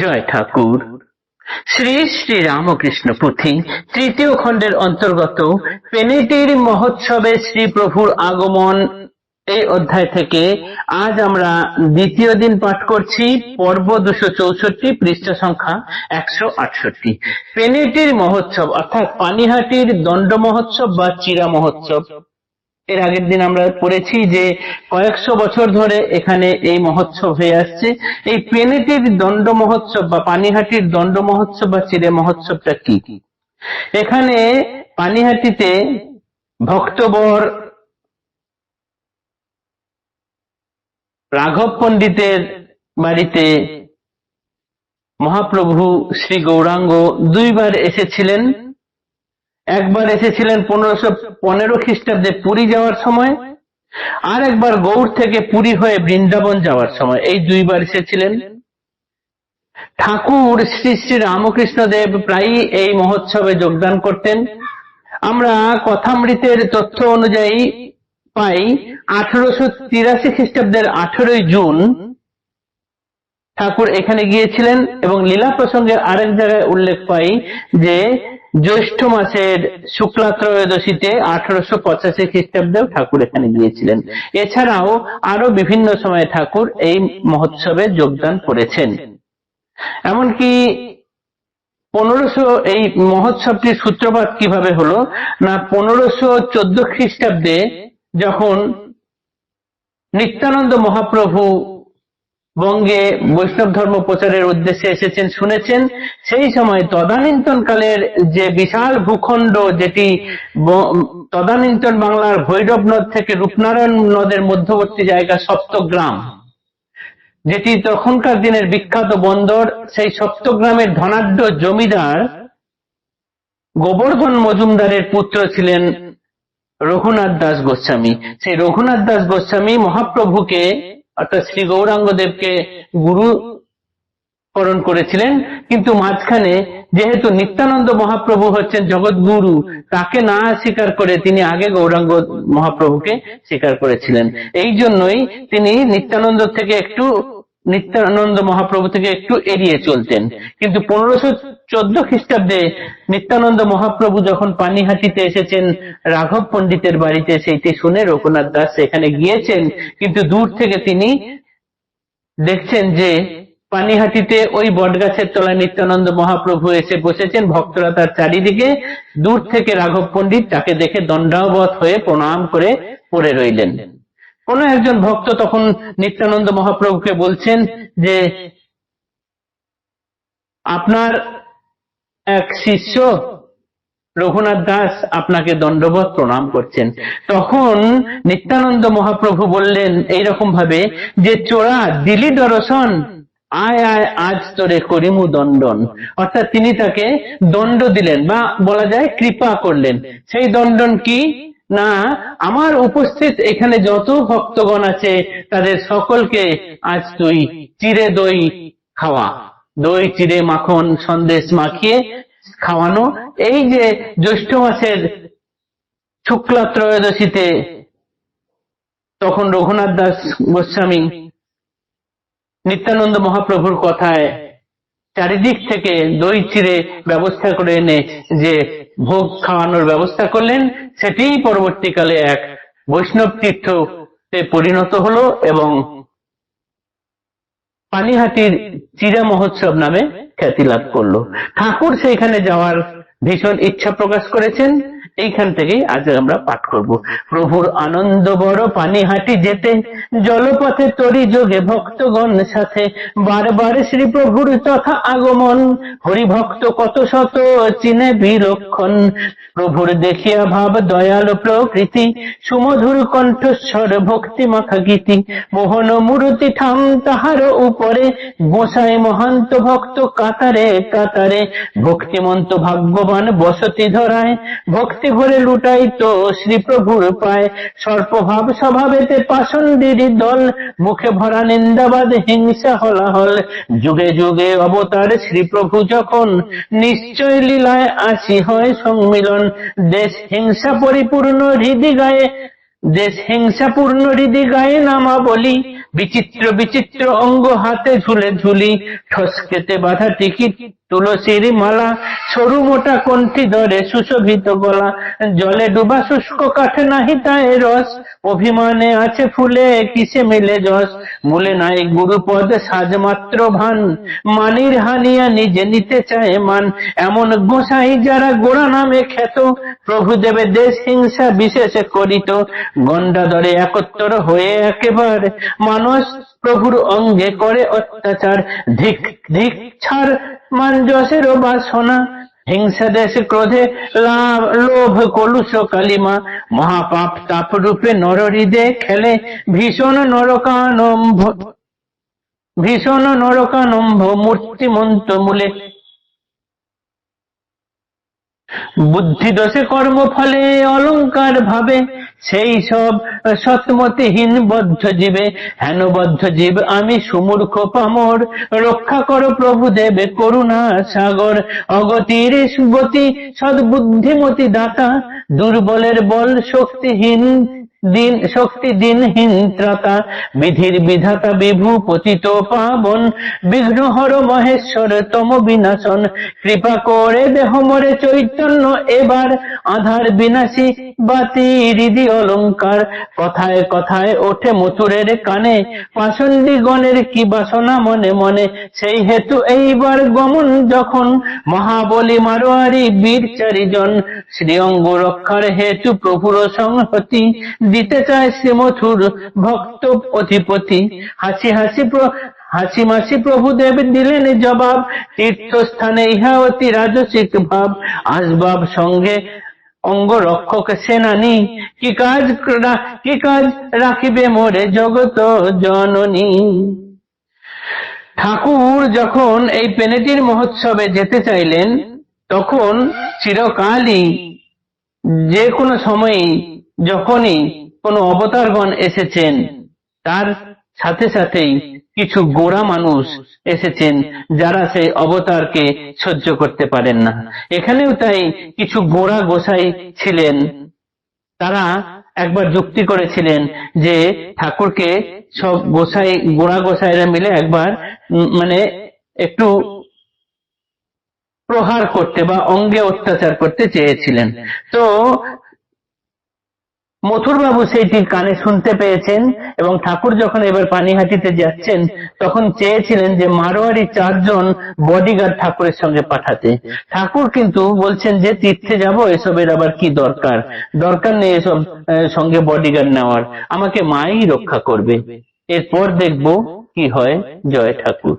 জয় ঠাকুর। শ্রী শ্রী রামকৃষ্ণ পুঁথি তৃতীয় খণ্ডের অন্তর্গত পেনেটির মহোৎসবে শ্রী প্রভুর আগমন। এই অধ্যায় থেকে আজ আমরা দ্বিতীয় দিন পাঠ করছি, পর্ব দুশো চৌষট্টি, পৃষ্ঠা সংখ্যা একশো আটষট্টি। পেনেটির মহোৎসব অর্থাৎ পানিহাটির দণ্ড মহোৎসব বা চিরা মহোৎসব। এর আগের দিন আমরা পড়েছি যে কয়েকশো বছর ধরে এখানে এই মহোৎসব হয়ে আসছে। এই পেনেটির দণ্ড মহোৎসব বা পানিহাটির দণ্ড মহোৎসব বা চিরে মহোৎসবটা কি? এখানে পানিহাটিতে ভক্তবর রাঘব পণ্ডিতের বাড়িতে মহাপ্রভু শ্রী গৌরাঙ্গ দুইবার এসেছিলেন। একবার এসেছিলেন পনেরোশো পনেরো খ্রিস্টাব্দে পুরী যাওয়ার সময়, আর একবার গৌড় থেকে পুরী হয়ে বৃন্দাবন যাওয়ার সময়। এই দুইবার এসেছিলেন। ঠাকুর শ্রী শ্রী রামকৃষ্ণ দেব প্রায়ই এই মহোৎসবে যোগদান করতেন। আমরা কথামৃতের তথ্য অনুযায়ী পাই, আঠারোশো তিরাশি খ্রিস্টাব্দের আঠেরোই জুন ঠাকুর এখানে গিয়েছিলেন এবং লীলা প্রসঙ্গে আরেক জায়গায় উল্লেখ পাই যে জ্যৈষ্ঠ মাসের শুক্লা ত্রয়োদশীতে আঠারোশো পঁচাশি খ্রিস্টাব্দেও ঠাকুর এখানে গিয়েছিলেন। এছাড়াও আরও বিভিন্ন সময়ে ঠাকুর এই মহোৎসবে যোগদান করেছেন। এমনকি পনেরোশো এই মহোৎসবটির সূত্রপাত কীভাবে হলো না পনেরোশো চোদ্দ খ্রিস্টাব্দে যখন নিত্যানন্দ মহাপ্রভু বঙ্গে বৈষ্ণব ধর্ম প্রচারের উদ্দেশ্যে এসেছেন, শুনেছেন। সেই সময় তদানীন্তন কালের যে বিশাল ভূখণ্ড, যেটি তদানীন্তন বাংলার ভৈরব নদ থেকে রূপনারায়ণ নদের মধ্যবর্তী জায়গা সপ্তগ্রাম, যেটি তখনকার দিনের বিখ্যাত বন্দর। সেই সপ্তগ্রামের ধনাঢ্য জমিদার গোবর্ধন মজুমদারের পুত্র ছিলেন রঘুনাথ দাস গোস্বামী। সেই রঘুনাথ দাস গোস্বামী মহাপ্রভুকে অর্থাৎ শ্রী গৌরাঙ্গ দেবকে গুরু করণ করেছিলেন, কিন্তু মাঝখানে যেহেতু নিত্যানন্দ মহাপ্রভু হচ্ছেন জগৎগুরু তাকে না স্বীকার করে তিনি আগে গৌরাঙ্গ মহাপ্রভুকে স্বীকার করেছিলেন। এই জন্যই তিনি নিত্যানন্দ থেকে একটু, নিত্যানন্দ মহাপ্রভু থেকে একটু এড়িয়ে চলতেন। কিন্তু পনেরোশো চোদ্দ খ্রিস্টাব্দে নিত্যানন্দ মহাপ্রভু যখন পানিহাটিতে এসেছেন, রাঘব পণ্ডিতের বাড়িতে সেইটি শুনে রঘুনাথ দাস সেখানে গিয়েছেন। কিন্তু দূর থেকে তিনি দেখছেন যে পানিহাটিতে ওই বটগাছের তলায় নিত্যানন্দ মহাপ্রভু এসে বসেছেন। ভক্তরা তার চারিদিকে দূর থেকে রাঘব পণ্ডিত তাকে দেখে দণ্ডাবত হয়ে প্রণাম করে পড়ে রইলেন। কোন একজন ভক্ত তখন নিত্যানন্দ মহাপ্রভুকে বলছেন যে, আপনার এক শিষ্য রঘুনাথ দাস আপনাকে দণ্ডবত প্রণাম করছেন। তখন নিত্যানন্দ মহাপ্রভু বললেন, এইরকম ভাবে যে চোরা দিলি দর্শন, আয় আয়, আজ তোরে করিমু দণ্ডন। অর্থাৎ তিনি তাকে দণ্ড দিলেন বা বলা যায় কৃপা করলেন। সেই দণ্ডন কি? না, আমার উপস্থিত এখানে যত ভক্তগণ আছে, তাদের সকলকে আজ তুই চিরে দই খাওয়া। দই, চিড়ে, মাখন, সন্দেশ মাখিয়ে খাওয়ানো। এই যে জ্যৈষ্ঠ মাসের শুক্লা ত্রয়োদশীতে তখন রঘুনাথ দাস গোস্বামী নিত্যানন্দ মহাপ্রভুর কথায় চারিদিক থেকে দই, চিড়ে ব্যবস্থা করে এনে যে ভোগ খাওয়ানোর ব্যবস্থা করলেন, সেটিই পরবর্তীকালে এক বৈষ্ণব তীর্থতে পরিণত হলো এবং পানিহাটির চিরা মহোৎসব নামে খ্যাতি লাভ করল। ঠাকুর সেইখানে যাওয়ার ভীষণ ইচ্ছা প্রকাশ করেছেন। এইখান থেকেই আজ আমরা পাঠ করব। প্রভুর আনন্দ বড় পানিহাটি যেতে, জলপথে তরি যোগে ভক্তগণ সাথে। বারবার শ্রী প্রভুর তথা আগমন, হরিভক্ত কত শত চিনে বিলক্ষণ। প্রভুর দেখিয়া ভাব, দয়াল প্রকৃতি, সুমধুর কণ্ঠস্বর ভক্তি মাখা গীতি। মোহন মূর্তি ঠাম তাহার উপরে, গোসাই মহান্ত ভক্ত কাতারে কাতারে। ভক্তিমন্ত ভাগ্যবান বসতি ধরায়, ভক্তি ভরে লুটাই তো শ্রীপ্রভুর পায়। সর্পভাব স্বভাবেতে পাষণ্ডীর দল, মুখে ভরা নিন্দাবাদ, হিংসা হলাহল। যুগে যুগে অবতার শ্রীপ্রভু যখন নিশ্চয় লীলায় আসি হয় সম্মিলন দেশ হিংসা পরিপূর্ণ হৃদি গায়ে, দেশ হিংসাপূর্ণ হৃদি গায়ে নামা বলি বিচিত্র বিচিত্র অঙ্গ হাতে ঝুলে ঝুলি ঠসকেতে বাঁধা টিকিট তুলসীর মালা, সরু মোটা কণ্ঠি ধরে সুশোভিত গলা, জলে ডুবা শুষ্ক কাঠে নাহি তাই রস, অভিমানে আছে ফুলে কিসে মিলে যশ, মূলে নাই গুরুপদ সাজমাত্র ভান, মানির হানিয়া নিজে নিতে চায় মান, এমন গোসাই যারা গোড়া নামে খ্যাত, প্রভু দেবে দেশ হিংসা বিশেষে করিত গন্ডাদরে একত্তর হয়ে একেবারে মানুষ প্রভুর অঙ্গে করে অত্যাচার, ধিক ধিক ছাড় মান যশের বাসনা হিংসা দেশ ক্রোধে লাভ, লোভ, কলুষ, কালিমা। মহাপাপ তাপ রূপে নরহৃদে খেলে। ভীষণ নরকানম্ভ ভীষণ নরকানম্ভ, মূর্তিমন্ত মূলে। বুদ্ধি দোষে কর্ম ফলে অলংকার ভাবে, সেই সব সৎমতিহীন বদ্ধ জীবে, হেন বদ্ধ জীব আমি সুমূর্খ পামর, রক্ষা করো প্রভু দেবে করুণা সাগর, অগতির গতি সদ্বুদ্ধিমতি দাতা, দুর্বলের বল শক্তিহীন দিন শক্তি বিধির বিধাতা পতিত পাবন মহেশ্বর তম বিনাশন, কৃপা করে দেহ মরে চৈতন্য এবার, আধার বিনাশী বাতি হৃদি অলঙ্কার, কথায় কথায় ওঠে মথুরের কানে, পাষণ্ডী গণের কি বাসনা মনে মনে, সেই হেতু এইবার গমন যখন, মহাবলী মারোয়ারি বীর চারিজন, শ্রীঅঙ্গ রক্ষার হেতু প্রভুর সংহতি দিতে চায় সে মথুর ভক্ত অধিপতি। হাসি হাসি হাসি মাসি প্রভুদেব দিলেন জবাব। তীর্থস্থানে ইহা অতি রাজসিক ভাব। আসবাব সঙ্গে অঙ্গ রক্ষক সেনানি। কি কাজ কি কাজ রাখিবে মোরে জগত জননী? ঠাকুর যখন এই পেনেটির মহোৎসবে যেতে চাইলেন, তখন চিরকালই যে কোনো সময়েই যখনই কোনো অবতারগণ এসেছেন, তার সাথে সাথেই কিছু গোড়া মানুষ এসেছেন যারা সেই অবতারকে সহ্য করতে পারেন না। এখানেও তাই কিছু গোড়া গোসাই ছিলেন। তারা একবার যুক্তি করেছিলেন যে ঠাকুরকে সব গোসাই, গোড়া গোসাইরা মিলে একবার মানে একটু প্রহার করতে বা অঙ্গে অত্যাচার করতে চেয়েছিলেন। তো মথুরবাবু সেইটি কানে শুনতে পেয়েছেন এবং ঠাকুর যখন এবার পানিহাটিতে যাচ্ছেন, তখন চেয়েছিলেন যে মারোয়ারি চারজন বডিগার্ড ঠাকুরের সঙ্গে পাঠাতে। ঠাকুর কিন্তু বলছেন যে, তীর্থে যাব, এসবের আবার কি দরকার? দরকার নেই এসব সঙ্গে বডিগার্ড নেওয়ার। আমাকে মাই রক্ষা করবে। এরপর দেখব কি হয়, জয় ঠাকুর।